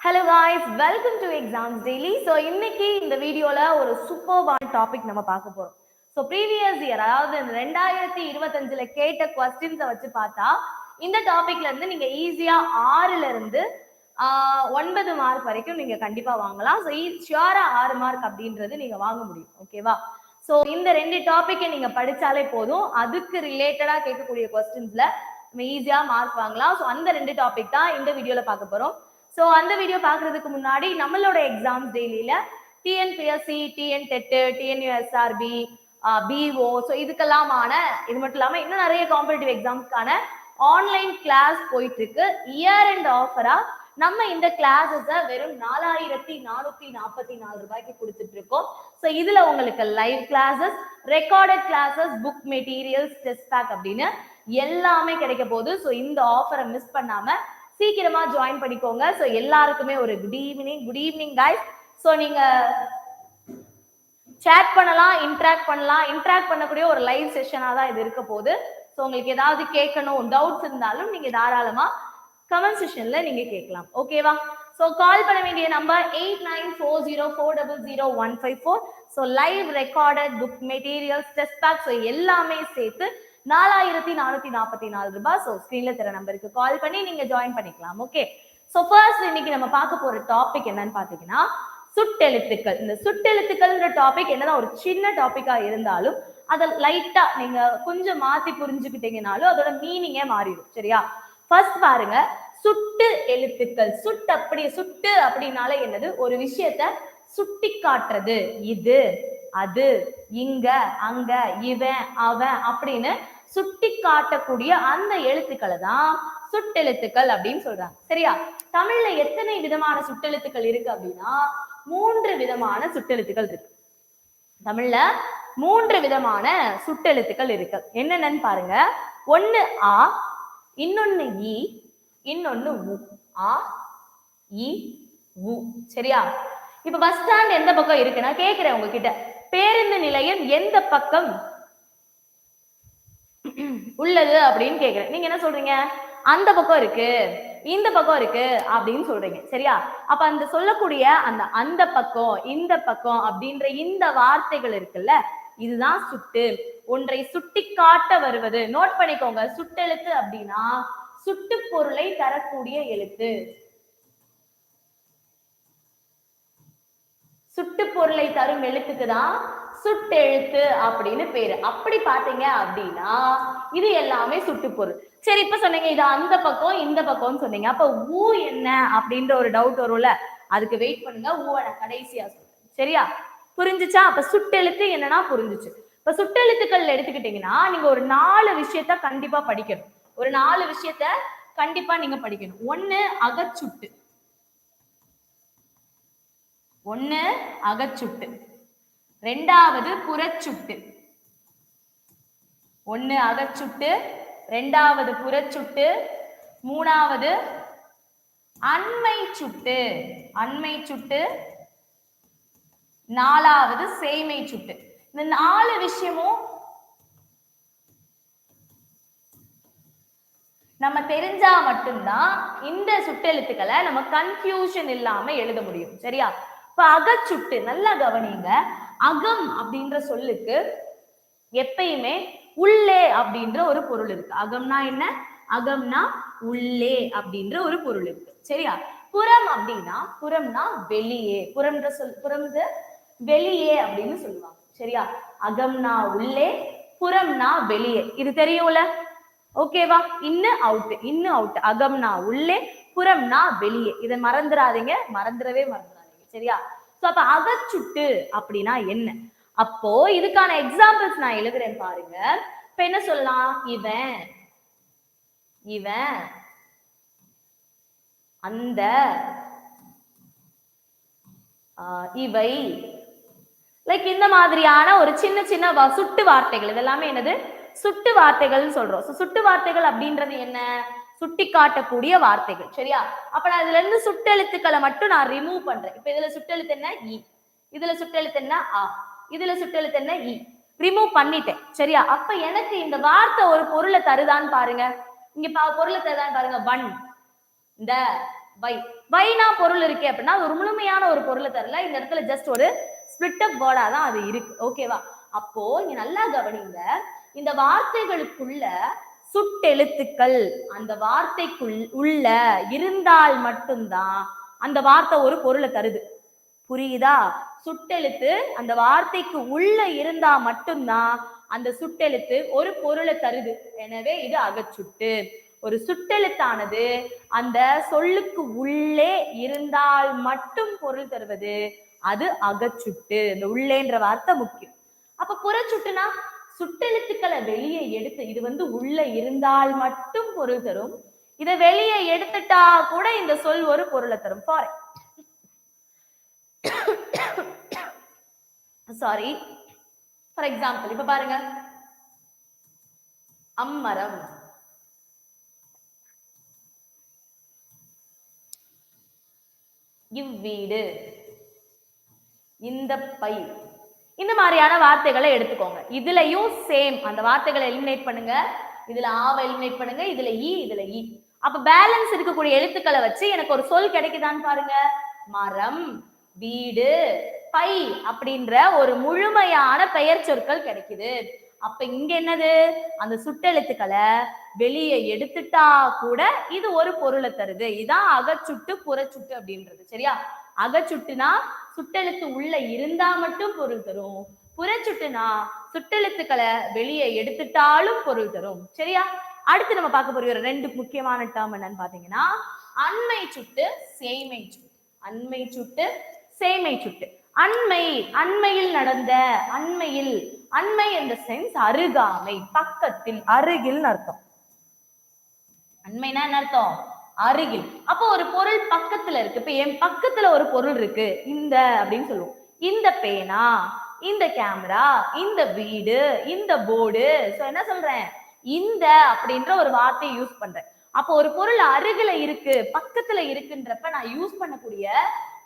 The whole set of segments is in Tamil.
Hello guys welcome to exams daily so இன்னைக்கு இந்த வீடியோல ஒரு சூப்பர்வான டாபிக் நம்ம பார்க்க போறோம். ஸோ ப்ரீவியஸ் இயர் அதாவது ரெண்டாயிரத்தி இருபத்தஞ்சுல கேட்ட கொஸ்டின்ஸை வச்சு பார்த்தா இந்த டாபிக்ல இருந்து நீங்க ஈஸியா ஆறுல இருந்து ஒன்பது மார்க் வரைக்கும் நீங்க கண்டிப்பா வாங்கலாம். ஸோ ஷியோரா ஆறு மார்க் அப்படின்றது நீங்க வாங்க முடியும். ஓகேவா ஸோ இந்த ரெண்டு டாப்பிக்கை நீங்க படிச்சாலே போதும். அதுக்கு ரிலேட்டடா கேட்கக்கூடிய கொஸ்டின்ஸ்ல நம்ம ஈஸியா மார்க் வாங்கலாம். ஸோ அந்த ரெண்டு டாபிக் தான் இந்த வீடியோல பார்க்க போறோம். ஸோ அந்த வீடியோ பார்க்கறதுக்கு முன்னாடி நம்மளோட exams டெய்லியில TNPSC TN TET TNUSRB PO so இதுக்கெல்லாமான இது மட்டும் இல்லாமல் இன்னும் நிறைய காம்படிட்டிவ் எக்ஸாம்ஸ்க்கான ஆன்லைன் கிளாஸ் போயிட்டு இருக்கு. இயர் அண்ட் ஆஃபரா நம்ம இந்த கிளாஸஸை வெறும் நாலாயிரத்தி நானூத்தி நாற்பத்தி நாலு ரூபாய்க்கு கொடுத்துட்டு இருக்கோம். ஸோ இதுல உங்களுக்கு live classes recorded classes book materials test pack அப்படின்னு எல்லாமே கிடைக்க போகுது. ஸோ இந்த ஆஃபரை மிஸ் பண்ணாம சீக்கிரமா ஜாயின் பண்ணிக்கோங்க. ஸோ எல்லாருக்குமே ஒரு good evening good evening guys so நீங்க சேட் பண்ணலாம் இன்ட்ராக்ட் பண்ணலாம். இன்ட்ராக்ட் பண்ணக்கூடிய ஒரு லைவ் செஷனாக தான் இது இருக்க போகுது. ஸோ உங்களுக்கு ஏதாவது கேட்கணும் டவுட்ஸ் இருந்தாலும் நீங்க தாராளமா கமெண்ட் செஷன்ல நீங்க கேட்கலாம். ஓகேவா ஸோ கால் பண்ண வேண்டிய number eight nine four zero four double zero one five four so live recorded book materials test pack so எல்லாமே சேர்த்து நாலாயிரத்தி நானூத்தி நாற்பத்தி நாலு ரூபாய். ஸோ ஸ்க்ரீன்ல தர நம்பருக்கு கால் பண்ணி நீங்க ஜாயின் பண்ணிக்கலாம். ஓகே ஸோ ஃபர்ஸ்ட் இன்னைக்கு நம்ம பார்க்க போற டாபிக் என்னன்னு பாத்தீங்கன்னா சுட்டெழுத்துக்கள் இந்த சுட்டெழுத்துக்கள்ன்ற டாபிக் என்னதான் ஒரு சின்ன டாபிக்கா இருந்தாலும் அதை லைட்டா நீங்க கொஞ்சம் மாத்தி புரிஞ்சுக்கிட்டீங்கனாலும் அதோட மீனிங்கே மாறிடும். சரியா? ஃபர்ஸ்ட் பாருங்க சுட்டு எழுத்துக்கள். சுட்டு அப்படி சுட்டு அப்படின்னாலே என்னது? ஒரு விஷயத்த சுட்டி காட்டுறது. இது அது இங்க அங்க இவன் அவன் அப்படின்னு சுட்டி காட்டக்கூடிய அந்த எழுத்துக்களை தான் சுட்டெழுத்துக்கள் அப்படின்னு சொல்றாங்க. சரியா? தமிழ்ல எத்தனை விதமான சுட்டெழுத்துக்கள் இருக்கு அப்படின்னா மூன்று விதமான சுட்டெழுத்துக்கள் இருக்கு. தமிழ்ல மூன்று விதமான சுட்டெழுத்துக்கள் இருக்கு. என்னென்னன்னு பாருங்க. ஒன்னு ஆ இன்னொன்னு இ இன்னொன்னு உ. ஆ இ உ. சரியா? இப்ப பஸ் ஸ்டாண்ட் எந்த பக்கம் இருக்கு? நான் கேக்குறேன் உங்ககிட்ட. பேருந்து நிலையம் எந்த பக்கம் உள்ளது அப்படின்னு கேக்குறேன். நீங்க என்ன சொல்றீங்க? அந்த பக்கம் இருக்கு இந்த பக்கம் இருக்கு அப்படின்னு சொல்றீங்க. சரியா? அப்ப அந்த சொல்லக்கூடிய அந்த அந்த பக்கம் இந்த பக்கம் அப்படின்ற இந்த வார்த்தைகள் இருக்குல்ல இதுதான் சுட்டு. ஒன்றை சுட்டி காட்ட வருவது. நோட் பண்ணிக்கோங்க சுட்டெழுத்து அப்படின்னா சுட்டு பொருளை தரக்கூடிய எழுத்து. சுட்டு பொருளை தரும் எழுத்துக்கு தான் சுட்டெழுத்து அப்படின்னு பேரு. அப்படி பாத்தீங்க அப்படின்னா இது எல்லாமே சுட்டு பொருள். சரி இப்ப சொன்னீங்க இது அந்த பக்கம் இந்த பக்கம்னு சொன்னீங்க. அப்ப ஊ என்ன அப்படின்ற ஒரு டவுட் வரும்ல? அதுக்கு வெயிட் பண்ணுங்க. ஊவை நான் கடைசியா சொல்றேன். சரியா? புரிஞ்சுச்சா? அப்ப சுட்டெழுத்து என்னன்னா புரிஞ்சுச்சு. இப்ப சுட்டெழுத்துக்கள் எடுத்துக்கிட்டீங்கன்னா நீங்க ஒரு நாலு விஷயத்த கண்டிப்பா படிக்கணும். ஒரு நாலு விஷயத்த கண்டிப்பா நீங்க படிக்கணும். ஒண்ணு அகச்சுட்டு. ஒண்ணு அகச்சுட்டு. ரெண்டாவது புறச்சுட்டு. ஒண்ணு அகச்சுட்டு ரெண்டாவது புறச்சுட்டு மூணாவது அண்மை சுட்டு அண்மை சுட்டு நாலாவது சேமை சுட்டு இந்த நாலு விஷயமும் நம்ம தெரிஞ்சா மட்டும்தான் இந்த சுட்டெழுத்துக்களை நம்ம கன்ஃபியூஷன் இல்லாம எழுத முடியும். சரியா? இப்ப அகச்சுட்டு நல்லா கவனிங்க. அகம் அப்படின்ற சொல்லுக்கு எப்பயுமே உள்ளே அப்படின்ற ஒரு பொருள் இருக்கு. அகம்னா என்ன? அகம்னா உள்ளே அப்படின்ற ஒரு பொருள் இருக்கு. சரியா? புறம் அப்படின்னா புறம்னா வெளியே. புறம்ன்ற சொல் புறம் வெளியே அப்படின்னு சொல்லுவாங்க. சரியா? அகம்னா உள்ளே புறம்னா வெளியே. இது தெரியும்ல? ஓகேவா இன்னும் அவுட் இன்னும் அவுட் அகம்னா உள்ளே புறம்னா வெளியே. இதை மறந்துடாதீங்க மறந்துடவே மறந்துடாதீங்க சரியா? சோ அப்ப அகச்சுட்டு அப்படின்னா என்ன? அப்போ இதுக்கான எக்ஸாம்பிள்ஸ் நான் எழுதுறேன் பாருங்க. இப்ப என்ன சொல்லலாம்? இவன் இவன் அந்த ஆஹ், இவை லைக் இந்த மாதிரியான ஒரு சின்ன சின்ன வ- சுட்டு வார்த்தைகள் இதெல்லாமே என்னது? சுட்டு வார்த்தைகள்னு சொல்றோம். சுட்டு வார்த்தைகள் அப்படின்றது என்ன? சுட்டி காட்டக்கூடிய வார்த்தைகள் சரியா? அப்ப நான் இதுல இருந்து சுட்டெழுத்துக்களை மட்டும் நான் ரிமூவ் பண்றேன். இப்ப இதுல சுட்டெழுத்து என்ன? இ. இதுல சுட்டெழுத்து என்ன? ஆ. இதுல சுட்டெழுத்து என்ன? இ. ரிமூவ் பண்ணிட்டேன் சரியா? அப்ப எனக்கு இந்த வார்த்தை ஒரு பொருளை தருதான்னு பாருங்க. இங்க பா- பொருளை தருதான்னு பாருங்க. வன் இந்த வை வைனா பொருள் இருக்கே அப்படின்னா ஒரு முழுமையான ஒரு பொருளை தரல. இந்த இடத்துல ஜஸ்ட் ஒரு ஸ்பிளிட் அப் வேர்டா தான் அது இருக்கு. ஓகேவா அப்போ இங்க நல்லா கவனிங்க. இந்த வார்த்தைகளுக்குள்ள சுட்டெழுத்துக்கள் அந்த வார்த்தைக்குள் உள்ள இருந்தால் மட்டும்தான் அந்த வார்த்தை ஒரு பொருளை தருது. புரியுதா? சுட்டெழுத்து அந்த வார்த்தைக்கு உள்ள இருந்தா மட்டும்தான் அந்த சுட்டெழுத்து ஒரு பொருளை தருது. எனவே இது அகச்சுட்டு. ஒரு சுட்டெழுத்தானது அந்த சொல்லுக்கு உள்ளே இருந்தால் மட்டும் பொருள் தருவது. அது அகச்சுட்டு இந்த உள்ளேன்ற வார்த்தை முக்கியம். அப்ப புறச்சுட்டுனா சுட்டெழுத்துக்களை வெளியே எடுத்து இது வந்து உள்ள இருந்தால் மட்டும் பொருள் தரும். இதை வெளியே எடுத்துட்டா கூட இந்த சொல் ஒரு பொருளை தரும். ஃபார் சாரி ஃபார் எக்ஸாம்பிள் இப்ப பாருங்க. அம்மரம். இவ்வீடு. இந்த பை. இந்த மாதிரியான வார்த்தைகளை எடுத்துக்கோங்க. இதுலயும் சேம் அந்த வார்த்தைகளை எலிமினேட் பண்ணுங்க. இதுல ஆவை எலிமினேட் பண்ணுங்க. இதுல ஈ இதுல ஈ அப்ப பேலன்ஸ் இருக்கக்கூடிய எழுத்துக்களை வச்சு எனக்கு ஒரு சொல் கிடைக்குதான்னு பாருங்க. மரம் வீடு பை அப்படின்ற ஒரு முழுமையான பெயர் சொற்கள் கிடைக்குது. அப்ப இங்க என்னது? அந்த சுட்டெழுத்துக்களை வெளியே எடுத்துட்டா கூட இது ஒரு பொருளை தருது. இதான் அகச்சுட்டு புறச்சுட்டு அப்படின்றது. சரியா? அகச்சுட்டுனா சுட்டெழுத்து உள்ள இருந்தா மட்டும் பொருள் தரும். புறச்சுட்டுனா சுட்டெழுத்துக்களை வெளியே எடுத்துட்டாலும் பொருள் தரும். சரியா? அடுத்து நம்ம பார்க்க போற ஒரு ரெண்டு முக்கியமான டேர்ம் என்னன்னு பாத்தீங்கன்னா அண்மை சுட்டு சேமை சுட்டு. அண்மை சுட்டு சேமை சுட்டு. அண்மை அண்மையில் நடந்த அண்மையில் அண்மை என்ற சென்ஸ் அருகாமை பக்கத்தில் அருகில் அர்த்தம். அண்மைனா என்ன அர்த்தம்? அருகில். அப்போ ஒரு பொருள் பக்கத்துல இருக்கு. இப்ப என் பக்கத்துல ஒரு பொருள் இருக்கு. இந்த அப்படின்னு சொல்லுவோம். இந்த பேனா இந்த கேமரா இந்த வீடு இந்த போர்டு. சோ என்ன சொல்றேன்? இந்த அப்படின்ற ஒரு வார்த்தையை யூஸ் பண்றேன். அப்போ ஒரு பொருள் அருகில இருக்கு பக்கத்துல இருக்குன்றப்ப நான் யூஸ் பண்ணக்கூடிய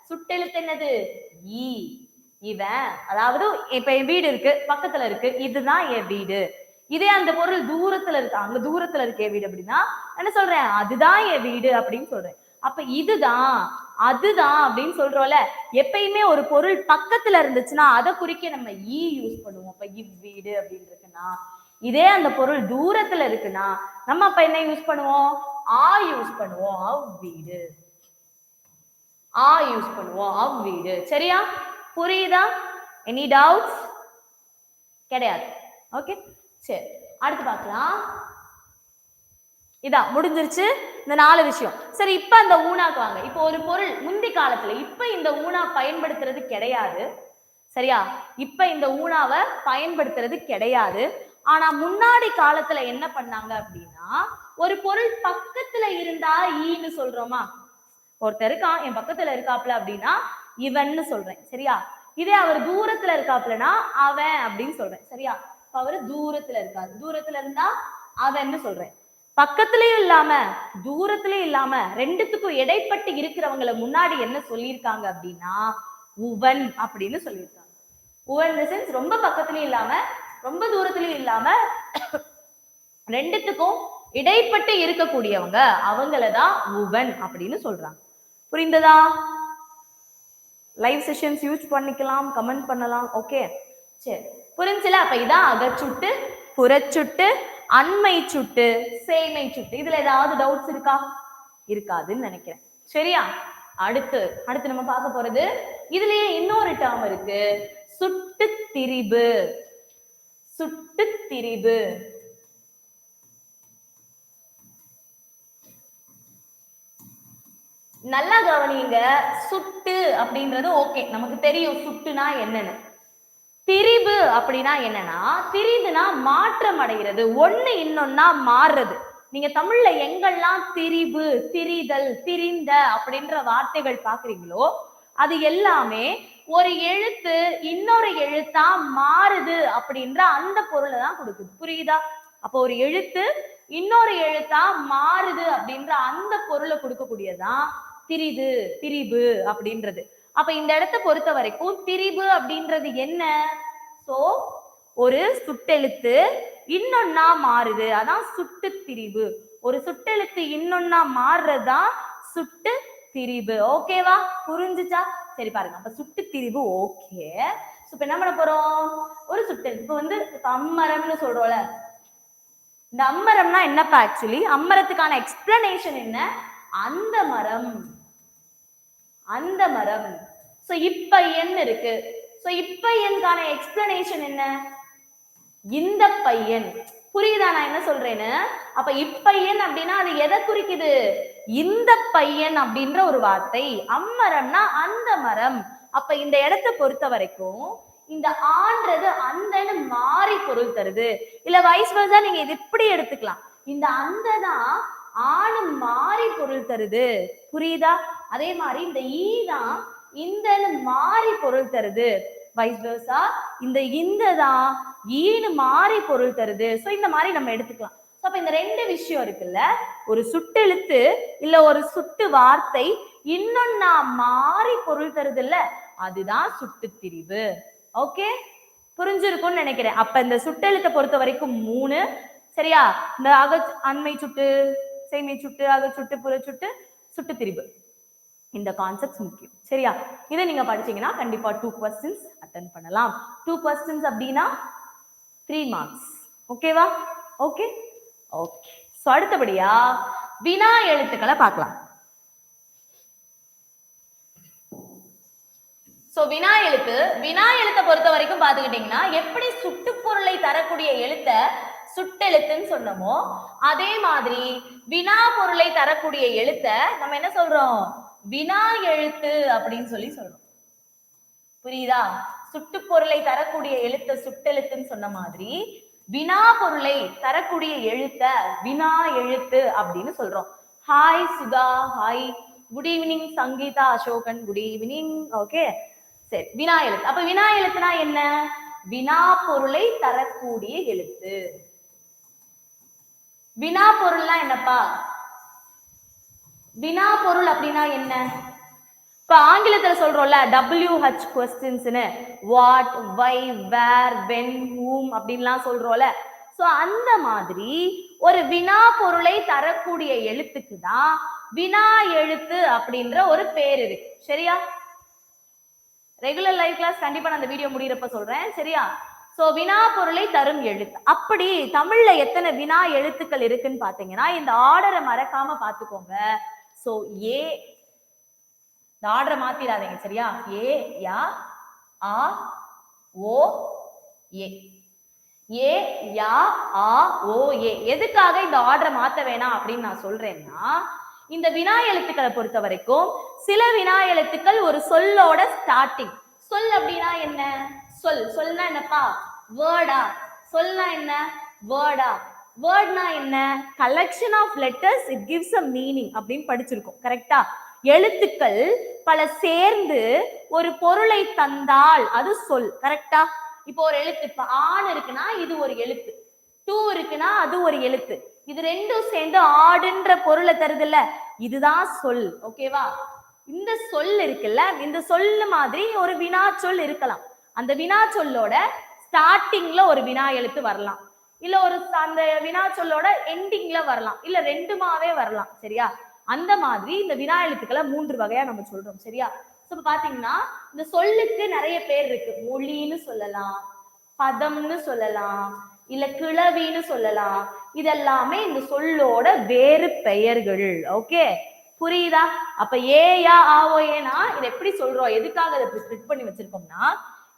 சுட்டெழுத்து என்னது? ஈ. இவன் அதாவது இப்ப என் வீடு இருக்கு பக்கத்துல இருக்கு. இதுதான் என் வீடு. இதே அந்த பொருள் தூரத்துல இருக்கு. அங்க தூரத்துல இருக்கு என் வீடு அப்படின்னா என்ன சொல்றேன்? அதுதான் என் வீடு அப்படின்னு சொல்றேன். அப்ப இதுதான் அதுதான் அப்படின்னு சொல்றோம்ல. எப்பயுமே ஒரு பொருள் பக்கத்துல இருந்துச்சுன்னா அதை குறிக்க நம்ம e ஈ யூஸ் பண்ணுவோம். அப்ப இவ்வீடு அப்படின்னு இருக்குன்னா இதே அந்த பொருள் தூரத்துல இருக்குன்னா நம்ம அப்ப என்ன யூஸ் பண்ணுவோம்? ஆ யூஸ் பண்ணுவோம். அவ்வீடு. ஆ யூஸ் பண்ணுவோம். அவ்வீடு. சரியா? புரியுதா? எனி டவுட்ஸ் கிடையாது. ஓகே சரி அடுத்து பார்க்கலாம். இதான் முடிஞ்சிருச்சு. இந்த நாலு விஷயம். சரி இப்ப அந்த ஊனாக்கு வாங்க. இப்போ ஒரு பொருள் முந்தி காலத்துல இப்ப இந்த ஊனா பயன்படுத்துறது கிடையாது. சரியா? இப்ப இந்த ஊனாவை பயன்படுத்துறது கிடையாது. ஆனா முன்னாடி காலத்துல என்ன பண்ணாங்க அப்படின்னா ஒரு பொருள் பக்கத்துல இருந்தா ஈன்னு சொல்றோமா? ஒருத்தர் இருக்கான் என் பக்கத்துல இருக்காப்ல அப்படின்னா இவன்னு சொல்றேன். சரியா? இதே அவர் தூரத்துல இருக்காப்லனா அவன் அப்படின்னு சொல்றேன். சரியா? அவரு தூரத்துல இருக்காரு தூரத்துல இருந்தா அவன்னு சொல்றேன்? பக்கத்துலயும் இல்லாம தூரத்துலயும் இல்லாம ரெண்டுத்துக்கும் இடைப்பட்டு இருக்கிறவங்கள முன்னாடி என்ன சொல்லியிருக்காங்க அப்படின்னா உவன் அப்படின்னு சொல்லியிருக்காங்க. உவன் சென்ஸ் ரொம்ப பக்கத்துலயும் இல்லாம ரொம்ப தூரத்துலயும் இல்லாம ரெண்டுத்துக்கும் இடைப்பட்டு இருக்கக்கூடியவங்க அவங்களதான் உவன் அப்படின்னு சொல்றாங்க. புரிந்ததா? லைவ் செஷன்ஸ் யூஸ் பண்ணிக்கலாம் கமெண்ட் பண்ணலாம் ஓகே சரி. புரிஞ்சுல? அப்ப இதான் அகச்சுட்டு புறச்சுட்டு அண்மை சுட்டு சேமை சுட்டு இதுல ஏதாவது டவுட்ஸ் இருக்கா? இருக்காதுன்னு நினைக்கிறேன். சரியா? அடுத்து அடுத்து நம்ம பார்க்க போறது இதுலயே இன்னொரு டேர்ம் இருக்கு. சுட்டு திரிபு சுட்டு திரிபு நல்லா கவனிங்க. சுட்டு அப்படின்றது ஓகே நமக்கு தெரியும் சுட்டுனா என்னன்னு. திரிபு அப்படின்னா என்னன்னா திரிதுனா மாற்றம் அடைகிறது. ஒண்ணு இன்னொன்னா மாறுறது. நீங்க தமிழ்ல எங்கெல்லாம் திரிபு திரிதல் திரிந்த அப்படின்ற வார்த்தைகள் பாக்குறீங்களோ அது எல்லாமே ஒரு எழுத்து இன்னொரு எழுத்தா மாறுது அப்படின்ற அந்த பொருளை தான் கொடுக்குது. புரியுதா? அப்போ ஒரு எழுத்து இன்னொரு எழுத்தா மாறுது அப்படின்ற அந்த பொருளை கொடுக்கக்கூடியதான் திரிது திரிபு அப்படின்றது. அப்ப இந்த இடத்த பொறுத்த வரைக்கும் திரிபு அப்படின்றது என்ன? சோ ஒரு சுட்டெழுத்து இன்னொன்னா மாறுது. அதான் சுட்டு திரிபு. ஒரு சுட்டெழுத்து இன்னொன்னா மாறுறதுதான் சுட்டு திரிபு. ஓகேவா புரிஞ்சுச்சா? சரி பாருங்க. அப்ப சுட்டு திரிபு ஓகே இப்ப என்ன பண்ண போறோம்? ஒரு சுட்டெழுத்து. இப்ப வந்து இப்ப அம்மரம்னு சொல்றோம்ல. இந்த அம்மரம்னா என்னப்பா ஆக்சுவலி அம்மரத்துக்கான எக்ஸ்பிளனேஷன் என்ன? அந்த மரம். அந்த மரம். சோ இப்ப என் இருக்கு. சோ இப்ப என்கான எக்ஸ்பிளனேஷன் என்ன? இந்த பையன். புரியுதா? நான் என்ன சொல்றேன்னு? அப்ப இப்பையன் அப்படின்னா அது எதை குறிக்குது? இந்த பையன் அப்படின்ற ஒரு வார்த்தை. அம்மரம்னா அந்த மரம். அப்ப இந்த இடத்தை பொறுத்த வரைக்கும் இந்த ஆன்றது அந்தன்னு மாறி பொருள் தருது. இல்ல வயசு வயசா நீங்க இது இப்படி எடுத்துக்கலாம். இந்த அந்த தான் ஆணு மாறி பொருள் தருது. புரியுதா? அதே மாதிரி இந்த ஈ தான் இந்தன்னு மாறி பொருள் தருது. வைஸ் versa இந்த இந்த தான் ஈனு மாறி பொருள் தருது. சோ இந்த மாதிரி நம்ம எடுத்துக்கலாம். அப்ப இந்த ரெண்டு விஷயம் இருக்குல்ல? ஒரு சுட்டெழுத்து இல்ல ஒரு சுட்டு வார்த்தை இன்னொன்னா மாறி பொருள் தருது இல்ல அதுதான் சுட்டு பிரிவு ஓகே புரிஞ்சிருக்கும்னு நினைக்கிறேன். அப்ப இந்த சுட்டெழுத்தை பொறுத்த வரைக்கும் மூணு. சரியா? இந்த அக அண்மை சுட்டு செய்மை சுட்டு அக சுட்டு புற சுட்டு சுட்டு திரிவு இந்த கான்செப்ட்ஸ் முக்கியம். சரியா? இதை நீங்க படிச்சீங்கன்னா கண்டிப்பா டூ கொஸ்டின்ஸ் அட்டன் பண்ணலாம். டூ கொஸ்டின்ஸ் அப்படின்னா த்ரீ மார்க்ஸ் ஓகேவா ஓகே ஓகே ஸோ அடுத்தபடியா வினா எழுத்துக்களை பார்க்கலாம். ஸோ வினா எழுத்து வினா எழுத்தை பொறுத்த வரைக்கும் பார்த்துக்கிட்டிங்கன்னா எப்படி சுட்டுப்பொருளை தரக்கூடிய எழுத்தை சுட்டெழுத்துன்னு சொன்னோமோ அதே மாதிரி வினா பொருளை தரக்கூடிய எழுத்தை நம்ம என்ன சொல்றோம்? வினா எழுத்து அப்படின்னு சொல்லி சொல்றோம். புரியுதா? சுட்டுப்பொருளை தரக்கூடிய எழுத்த சுட்டெழுத்துன்னு சொன்ன மாதிரி வினா பொருளை தரக்கூடிய எழுத்த வினா எழுத்து அப்படின்னு சொல்றோம். Hi Sudha hi good evening Sangeetha Ashokan good evening okay சரி வினா எழுத்து. அப்ப வினா எழுத்துனா என்ன? வினா பொருளை தரக்கூடிய எழுத்து. வினா பொருள்னா என்னப்பா? வினா பொருள் அப்படின்னா என்ன? இப்போ ஆங்கிலத்தில் சொல்கிறோம்ல W WH கொஸ்டின்ஸ்னு what why where when whom அப்படின்லாம் சொல்கிறோம்ல ஸோ அந்த மாதிரி ஒரு வினா பொருளை தரக்கூடிய எழுத்துக்கு தான் வினா எழுத்து அப்படின்ற ஒரு பேர் இருக்கு. சரியா? ரெகுலர் லைஃப் கிளாஸ் கண்டிப்பா நான் அந்த வீடியோ முடியிறப்ப சொல்றேன். சரியா? சோ வினா பொருளை தரும் எழுத்து. அப்படி தமிழ்ல எத்தனை வினா எழுத்துக்கள் இருக்குன்னு பாத்தீங்கன்னா இந்த ஆர்டரை மறக்காம பாத்துக்கோங்க. சோ ஏ இந்த ஆர்டரை மாத்திராதீங்க சரியா? ஏ யா? ஆ ஓ ஏ. ஏ யா? ஆ ஓ ஏ. எதுக்காக இந்த ஆர்டரை மாத்த வேணாம் அப்படின்னு நான் சொல்றேன்னா இந்த வினா எழுத்துக்களை பொறுத்த வரைக்கும் சில வினா எழுத்துக்கள் ஒரு சொல்லோட ஸ்டார்டிங் சொல் அப்படின்னா என்ன? சொல். சொல்னா என்னப்பா? வேர்டா சொல்னா என்ன? வேர்டா வேர்ட்னா என்ன? Collection of letters it gives a meaning அப்படின்னு படிச்சிருக்கோம் கரெக்டா எழுத்துக்கள் பல சேர்ந்து ஒரு பொருளை தந்தால் அது சொல் கரெக்டா இப்போ ஒரு எழுத்து இப்ப ஆண் இருக்குன்னா இது ஒரு எழுத்து டூ இருக்குன்னா அது ஒரு எழுத்து. இது ரெண்டும் சேர்ந்து ஆடுன்ற பொருளை தருதுல்ல இதுதான் சொல் ஓகேவா இந்த சொல் இருக்குல்ல இந்த சொல்லு மாதிரி ஒரு வினா சொல் இருக்கலாம். அந்த வினா சொல்லோட ஸ்டார்டிங்ல ஒரு வினா எழுத்து வரலாம். இல்ல ஒரு அந்த வினா சொல்லோட எண்டிங்ல வரலாம். இல்ல ரெண்டுமாவே வரலாம் சரியா? அந்த மாதிரி இந்த வினா எழுத்துக்களை மூன்று வகையா நம்ம சொல்றோம் சரியா? சோ இப்ப பாத்தீங்கன்னா இந்த சொல்லுக்கு நிறைய பேர் இருக்கு. மொழின்னு சொல்லலாம் பதம்னு சொல்லலாம் இல்ல கிளவின்னு சொல்லலாம். இதெல்லாமே இந்த சொல்லோட வேறு பெயர்கள் ஓகே புரியுதா? அப்ப ஏயா ஆவோ ஏனா இதை எப்படி சொல்றோம்? எதுக்காக இதை ஸ்பிளிட் பண்ணி வச்சிருக்கோம்னா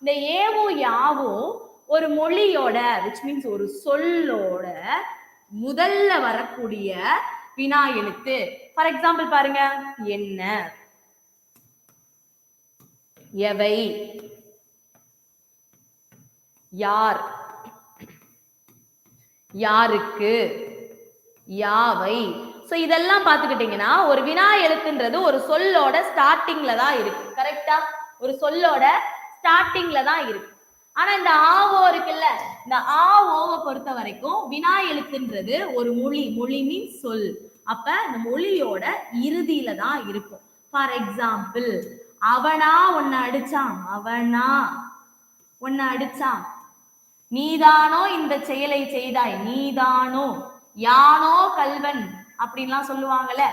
இந்த ஏவும் யாவும் ஒரு மொழியோட விச் மீன்ஸ் ஒரு சொல்லோட முதல்ல வரக்கூடிய வினா எழுத்து. ஃபார் எக்ஸாம்பிள் பாருங்க என்ன? எவை? யார்? யாருக்கு? யாவை? சோ இதெல்லாம் பார்த்துக்கிட்டீங்கன்னா ஒரு வினா எழுத்துன்றது ஒரு சொல்லோட ஸ்டார்டிங்ல தான் இருக்கு. கரெக்டா ஒரு சொல்லோட ஸ்டார்டிங்ல தான் இருக்கு. ஆனா இந்த ஆவோ இருக்குல்ல இந்த ஆ ஓவை பொறுத்த வரைக்கும் வினா எழுத்துன்றது ஒரு மொழி. மொழி மீன்ஸ் சொல். அப்ப இந்த மொழியோட இறுதியில தான் இருக்கும். ஃபார் எக்ஸாம்பிள் அவனா உன்னை அடிச்சான். அவனா உன்னை அடிச்சான். நீதானோ இந்த செயலை செய்தாய். நீதானோ. யானோ கல்வன் அப்படின்லாம் சொல்லுவாங்கல்ல.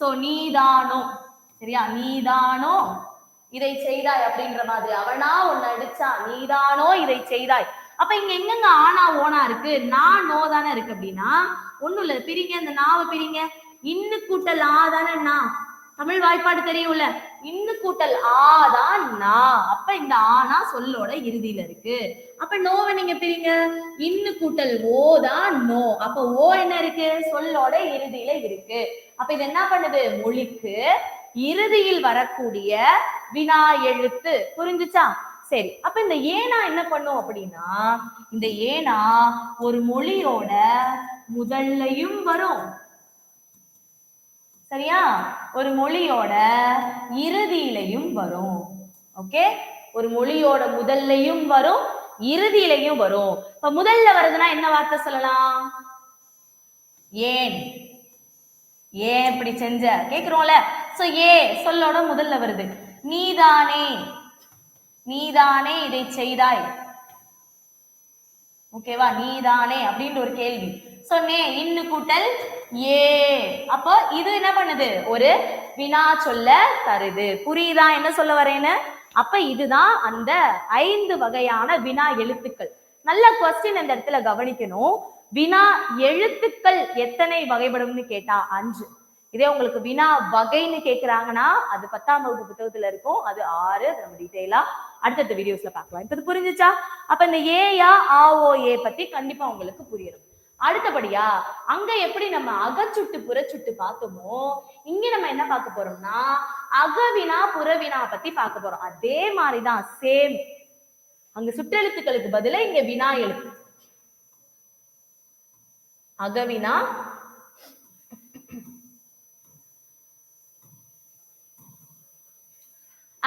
சோ நீதானோ. சரியா? நீதானோ. இதை செய்தாய் அப்படின்ற மாதிரி. அவனா உன்னை அடிச்சா நீதானோ இதை செய்தாய். அப்ப இங்க எங்கெங்க ஆனா ஓனா இருக்கு? நான் நோ தானே இருக்கு அப்படின்னா ஒண்ணும் இல்ல. பிரிங்க இந்த நாவை பிரிங்க. இன்னு கூட்டல் ஆ தானே நான் தமிழ் வாய்ப்பாடு தெரியும்ல. இன்னு கூட்டல் ஆ தான் நா. அப்ப இந்த ஆனா சொல்லோட இறுதியில இருக்கு. அப்ப நோவை நீங்க பிரிங்க. இன்னு கூட்டல் ஓ தான் நோ. அப்ப ஓ என்ன இருக்கு? சொல்லோட இறுதியில இருக்கு. அப்ப இது என்ன பண்ணுது? மொழிக்கு இறுதியில் வரக்கூடிய வினா எழுத்து புரிஞ்சுச்சா? சரி அப்ப இந்த ஏனா என்ன பண்ணும் அப்படின்னா இந்த ஏனா ஒரு மொழியோட முதல்லையும் வரும். சரியா? ஒரு மொழியோட இறுதியிலையும் வரும். ஓகே? ஒரு மொழியோட முதல்லையும் வரும் இறுதியிலையும் வரும். இப்ப முதல்ல வருதுன்னா என்ன வார்த்தை சொல்லலாம்? ஏன். ஏன் இப்படி செஞ்ச? கேக்குறோம்ல? சோ ஏ சொல்லோட முதல்ல வருது. நீதானே நீதானே இதை செய்தாய். ஓகேவா? நீதானே அப்படின்ற ஒரு கேள்வி. சொன்னே இன்னு கூட்டல் ஏ. அப்போ இது என்ன பண்ணுது? ஒரு வினா சொல்ல தருது. புரியுதா? என்ன சொல்ல வரேன்னு? அப்ப இதுதான் அந்த ஐந்து வகையான வினா எழுத்துக்கள். நல்ல கொஸ்டின் இந்த இடத்துல கவனிக்கணும். வினா எழுத்துக்கள் எத்தனை வகைப்படும்னு கேட்டா அஞ்சு. இதே உங்களுக்கு வினா வகைன்னு கேக்குறாங்கன்னா அது பத்தாம் வகுப்பு புத்தகத்துல இருக்கும். அது ஆறு அது நம்ம டீட்டெயிலா அடுத்தடுத்த வீடியோஸ்ல பார்க்கலாம். இப்ப இது புரிஞ்சுச்சா? அப்ப இந்த ஏயா ஆ ஓ ஏ பத்தி கண்டிப்பா உங்களுக்கு புரியணும் அடுத்தபடியா அங்க எப்படி நம்ம அகச்சுட்டு புறச்சுட்டு பார்த்தோமோ இங்க நம்ம என்ன பார்க்க போறோம்னா அகவினா புறவினா பத்தி பார்க்க போறோம். அதே மாதிரிதான் சேம் அங்க சுற்றெழுத்துக்களுக்கு பதிலா இங்க வினா எழுத்து. அகவினா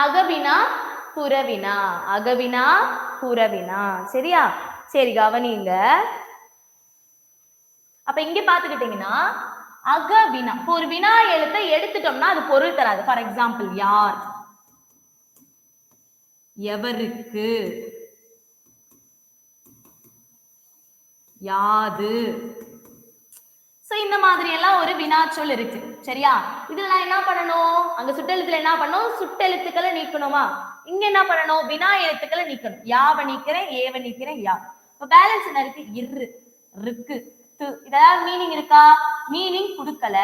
அகவினா புறவினா அகவினா புறவினா சரியா? சரி கவனிங்க அப்ப இங்க பாத்துக்கிட்டீங்கன்னா அகவினா இப்போ ஒரு வினா எழுத்தை எடுத்துட்டோம்னா அது பொருள் தராது. ஃபார் எக்ஸாம்பிள் யார்? எவருக்கு? யாது? சோ இந்த மாதிரி எல்லாம் ஒரு வினாச்சொல் இருக்கு. சரியா? இதுல நான் என்ன பண்ணணும்? அங்க சுட்டெழுத்துல என்ன பண்ணணும்? சுட்டெழுத்துக்களை நீக்கணுமா? இங்க என்ன பண்ணணும்? வினா எழுத்துக்களை நீக்கணும். யாவ நீக்கிறேன்? ஏவ நீக்கிறேன்? யா. இப்ப பேலன்ஸ் என்ன இருக்கு? இரு ருக்கு து இதெல்லாம் மீனிங் இருக்கா? மீனிங் கொடுக்கல.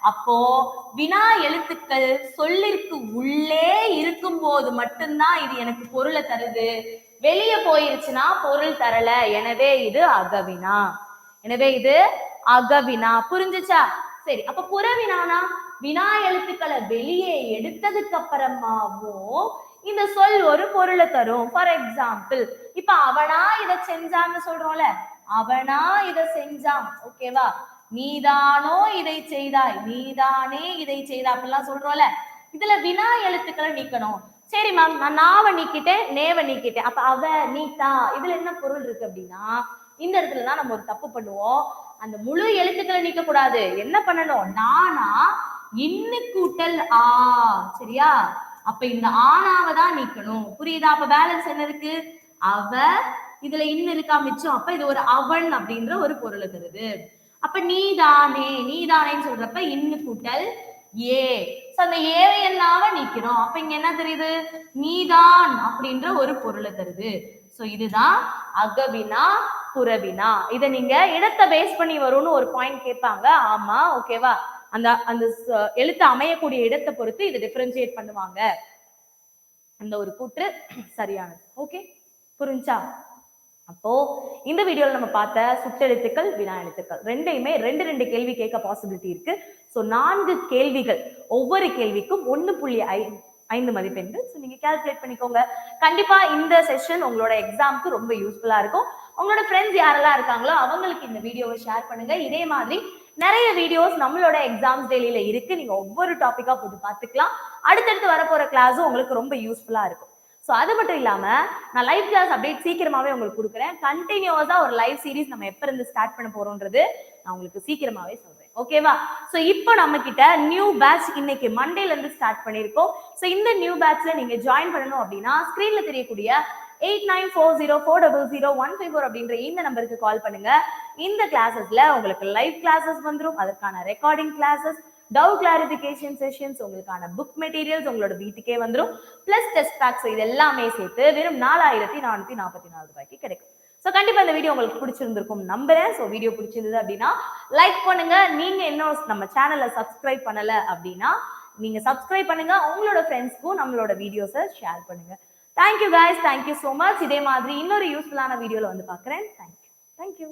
அப்போ வினா எழுத்துக்கள் சொல்லிற்கு உள்ளே இருக்கும் போது மட்டும்தான் இது எனக்கு பொருளை தருது. வெளியே போயிருச்சுன்னா பொருள் தரல. எனவே இது அகவினா. எனவே இது அகவினா. புரிஞ்சுச்சா? சரி அப்ப புறவினானா? வினா எழுத்துக்களை வெளியே எடுத்ததுக்கு அப்புறமாவும் இந்த சொல் ஒரு பொருளை தரும். ஃபார் எக்ஸாம்பிள் இப்ப அவனா இத செஞ்சான்னு சொல்றோம்ல. அவனா இத செஞ்சான். ஓகேவா நீதானோ இதை செய்தாய். நீதானே இதை செய்தா. அப்படிலாம் சொல்றோம்ல. இதுல வினா எழுத்துக்களை நீக்கணும். சரி மேம் நான் நாவை நீக்கிட்டேன் நேவை நீக்கிட்டேன். அப்ப அவ நீத்தா இதுல என்ன பொருள் இருக்கு அப்படின்னா இந்த இடத்துல தான் நம்ம ஒரு தப்பு பண்ணுவோம். அந்த முழு எழுத்துக்களை நீக்க கூடாது. என்ன பண்ணணும்? நானா இன்னு கூட்டல் ஆ சரியா? அப்ப இந்த ஆனாவை தான் நீக்கணும். புரியுதா? அப்ப பேலன்ஸ் என்ன இருக்கு? அவ இதுல இன்னு இருக்கா மிச்சம்? அப்ப இது ஒரு அவன் அப்படின்ற ஒரு பொருளை தருது அப்ப நீதானே நீதானேன்னு சொல்றப்ப இன்னு கூட்டல் ஏ. சோ அந்த ஏவை என்னாவ நீக்கிறோம்? அப்ப இங்க என்ன தெரியுது? நீதான் அப்படின்ற ஒரு பொருளை தருது சோ இதுதான் அகவினா துறவினா இதை நீங்க இடத்தை பேஸ் பண்ணி வரும்னு ஒரு பாயிண்ட் கேட்பாங்க. ஆமா ஓகேவா அந்த அந்த எழுத்து அமையக்கூடிய இடத்தை பொறுத்து இதை டிஃபரன்ஷியேட் பண்ணுவாங்க. அந்த ஒரு கூற்று சரியானது. ஓகே புரிஞ்சா? அப்போ இந்த வீடியோல நம்ம பார்த்த சுற்றெழுத்துக்கள் வினா எழுத்துக்கள். ரெண்டையுமே ரெண்டு ரெண்டு கேள்வி கேட்க பாசிபிலிட்டி இருக்கு. ஸோ நான்கு கேள்விகள். ஒவ்வொரு கேள்விக்கும் ஒன்று புள்ளி ஐ ஐந்து மதிப்பெண்கள். ஸோ நீங்க கால்குலேட் பண்ணிக்கோங்க. கண்டிப்பா இந்த செஷன் உங்களோட எக்ஸாம்க்கு ரொம்ப யூஸ்ஃபுல்லா இருக்கும். உங்களோட ஃப்ரெண்ட்ஸ் யாரெல்லாம் இருக்காங்களோ அவங்களுக்கு இந்த வீடியோவை ஷேர் பண்ணுங்க. இதே மாதிரி நிறைய வீடியோஸ் நம்மளோட எக்ஸாம்ஸ் டெய்லியில இருக்கு. நீங்க ஒவ்வொரு டாபிக்கா போட்டு பார்த்துக்கலாம். அடுத்தடுத்து வரப்போற கிளாஸும் உங்களுக்கு ரொம்ப யூஸ்ஃபுல்லா இருக்கும். ஸோ அது மட்டும் இல்லாம நான் லைவ் கிளாஸ் அப்டேட் சீக்கிரமாவே உங்களுக்கு கொடுக்குறேன். கண்டினியூஸா ஒரு லைவ் சீரிஸ் நம்ம எப்ப இருந்து ஸ்டார்ட் பண்ண போறோம்ன்றது நான் உங்களுக்கு சீக்கிரமாவே சொல்றேன். ஓகேவா ஸோ இப்போ நம்ம கிட்ட நியூ பேட்ச் இன்னைக்கு மண்டேல இருந்து ஸ்டார்ட் பண்ணியிருக்கோம். ஸோ இந்த நியூ பேட்ச்ல நீங்க ஜாயின் பண்ணணும் அப்படின்னா ஸ்கிரீன்ல தெரியக்கூடிய eight nine four zero four double zero one five four அப்படின்ற இந்த நம்பருக்கு கால் பண்ணுங்க. இந்த கிளாஸஸ்ல உங்களுக்கு லைவ் கிளாஸஸ் வந்துடும் அதற்கான recording classes doubt clarification sessions உங்களுக்கான புக் மெட்டீரியல்ஸ் உங்களோட வீட்டுக்கே வந்துடும் பிளஸ் டெஸ்ட் பேக்ஸ் இது எல்லாமே சேர்த்து வெறும் நாலாயிரத்தி நானூத்தி நாற்பத்தி நாலு ரூபாய்க்கு கிடைக்கும். ஸோ கண்டிப்பாக இந்த வீடியோ உங்களுக்கு பிடிச்சிருந்திருக்கும் நம்புறேன். ஸோ வீடியோ பிடிச்சிருந்தது அப்படின்னா லைக் பண்ணுங்க. நீங்க இன்னும் நம்ம சேனலை சப்ஸ்கிரைப் பண்ணல அப்படின்னா நீங்க சப்ஸ்கிரைப் பண்ணுங்க. உங்களோட ஃப்ரெண்ட்ஸ்க்கும் நம்மளோட வீடியோஸை ஷேர் பண்ணுங்க. Thank you guys. Thank you so much இதே மாதிரி இன்னொரு யூஸ்ஃபுல்லான வீடியோவில் வந்து பார்க்குறேன். Thank you thank you